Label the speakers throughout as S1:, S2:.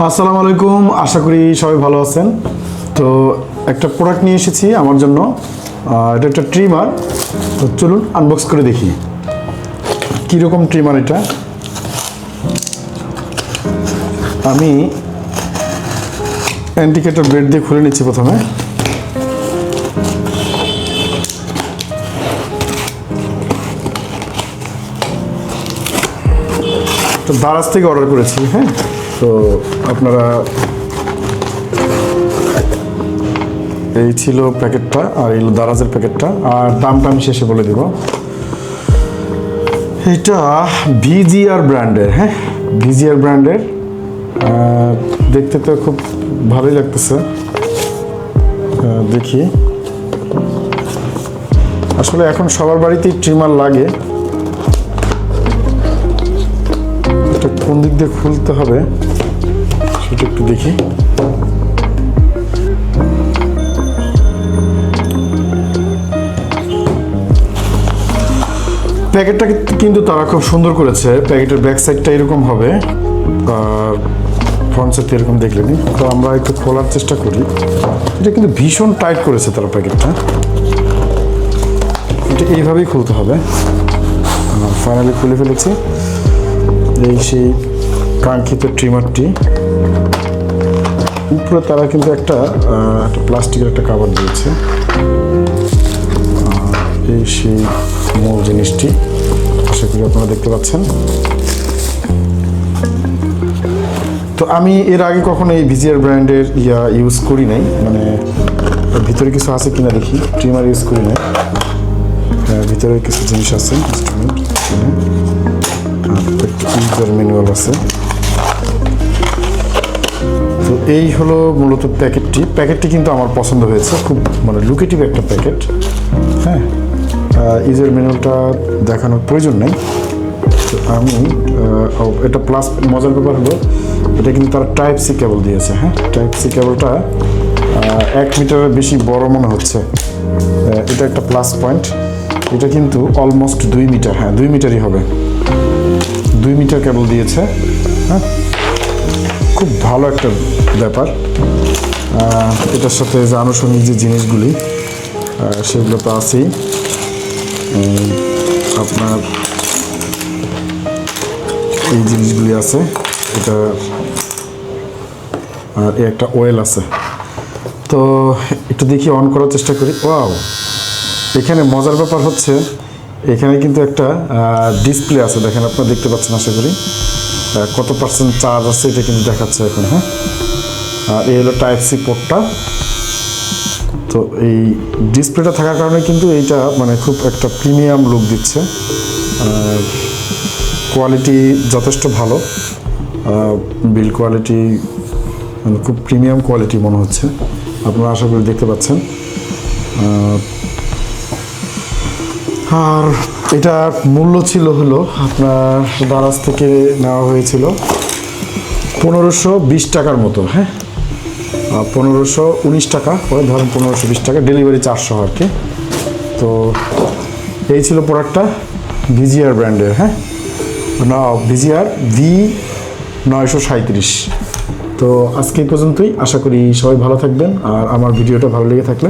S1: আসসালামু আলাইকুম, আশা করি সবাই ভালো আছেন। তো একটা প্রোডাক্ট নিয়ে এসেছি আমার জন্য। এটা একটা ট্রিমার তো চলুন আনবক্স করে দেখি। কীরকম ট্রিমার এটা? আমি অ্যান্টিকেটার ব্লেড দিয়ে খুলে নিচ্ছি প্রথমে। তো দারাজ থেকে অর্ডার করেছি হ্যাঁ? তো আপনারা এই ছিল প্যাকেটটা আর এই দারাজের প্যাকেটটা। আর দামটা আমি শেষে বলে দিব। এটা ভিজিআর ব্র্যান্ডের হ্যাঁ? ভিজিআর ব্র্যান্ডের। দেখতে তো খুব ভালোই লাগতেছে। দেখি। আসলে এখন সবার বাড়িতেই ট্রিমার লাগে। এটা কোন দিক দিয়ে খুলতে হবে? সেটা একটু দেখি। প্যাকেটটা কিন্তু তারা খুব সুন্দর করেছে। প্যাকেটের ব্যাক সাইডটা এরকম হবে। আর ফ্রন্ট সাইডটা এরকম দেখলেনি তো আমরা একটু খোলার চেষ্টা করি। এটা কিন্তু ভীষণ টাইট করেছে তারা প্যাকেটটা। এটা এইভাবেই খুলতে হবে। ফাইনালি খুলে ফেলেছি। এই সেই কাঙ্ক্ষিত ট্রিমারটি উপরে তারা কিন্তু একটা একটা প্লাস্টিকের একটা কাভার দিয়েছে। এই সেই মূল জিনিসটি আশা করি আপনারা দেখতে পাচ্ছেন। তো আমি এর আগে কখনো এই ভিজিআর ব্র্যান্ডের ইয়া ইউজ করি নাই। মানে ভিতরে কিছু আছে কিনা দেখি ট্রিমার ইউজ করি নাই। হ্যাঁ, ভিতরে কিছু জিনিস আছে একটা ইউজার ম্যানুয়াল আছে। তো এই হলো মূলত প্যাকেটটি। প্যাকেটটি কিন্তু আমার পছন্দ হয়েছে, খুব মানে লুকেটিভ একটা প্যাকেট। হ্যাঁ ইউজার ম্যানুয়ালটা দেখানোর প্রয়োজন নেই। তো আমি এটা প্লাস মজার ব্যাপার হলো, এটা কিন্তু তারা টাইপ সি কেবল দিয়েছে হ্যাঁ? টাইপ সি কেবলটা এক মিটারের বেশি বড় মনে হচ্ছে। এটা একটা প্লাস পয়েন্ট এটা কিন্তু অলমোস্ট দুই মিটার হ্যাঁ দুই মিটারই হবে। দুই মিটার কেবল দিয়েছে হ্যাঁ? খুব ভালো একটা ব্যাপার। এটার সাথে যে আনুষঙ্গিক যে জিনিসগুলি সেগুলো তো আছেই। আপনার এই জিনিসগুলি আছে, এটা, আর এই একটা ওয়েল আছে। তো একটু দেখি অন করার চেষ্টা করি। ওয়াও এখানে মজার ব্যাপার হচ্ছে, এখানে কিন্তু একটা ডিসপ্লে আছে, দেখেন আপনারা দেখতে পাচ্ছেন আশা করি। কত পার্সেন্ট চার্জ আছে এটা কিন্তু দেখাচ্ছে এখন হ্যাঁ? আর এই হলো টাইপ সি পোর্টটা তো এই ডিসপ্লেটা থাকার কারণে কিন্তু এইটা মানে খুব একটা প্রিমিয়াম লুক দিচ্ছে। কোয়ালিটি যথেষ্ট ভালো। বিল কোয়ালিটি মানে খুব প্রিমিয়াম কোয়ালিটি মনে হচ্ছে। আপনারা আশা করি দেখতে পাচ্ছেন। আর এটা মূল্য ছিল হলো আপনার দারাজ থেকে নেওয়া হয়েছিল পনেরোশো বিশ টাকার মতো হ্যাঁ? পনেরোশো উনিশ টাকা করে, ধরেন পনেরোশো বিশ টাকা ডেলিভারি চারশো আর কি। তো এই ছিল প্রোডাক্টটা ভিজিআর ব্র্যান্ডের হ্যাঁ? না ভিজিআর ভি নয়শো সাঁত্রিশ তো আজকে এই পর্যন্তই, আশা করি সবাই ভালো থাকবেন, আর আমার ভিডিওটা ভালো লেগে থাকলে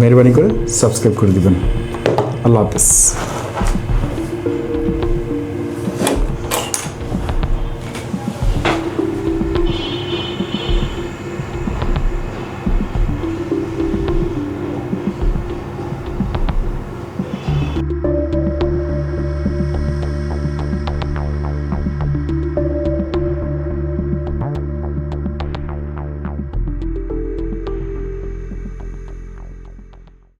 S1: মেহরবানি করে সাবস্ক্রাইব করে দিবেন। আল্লাহ হাফেজ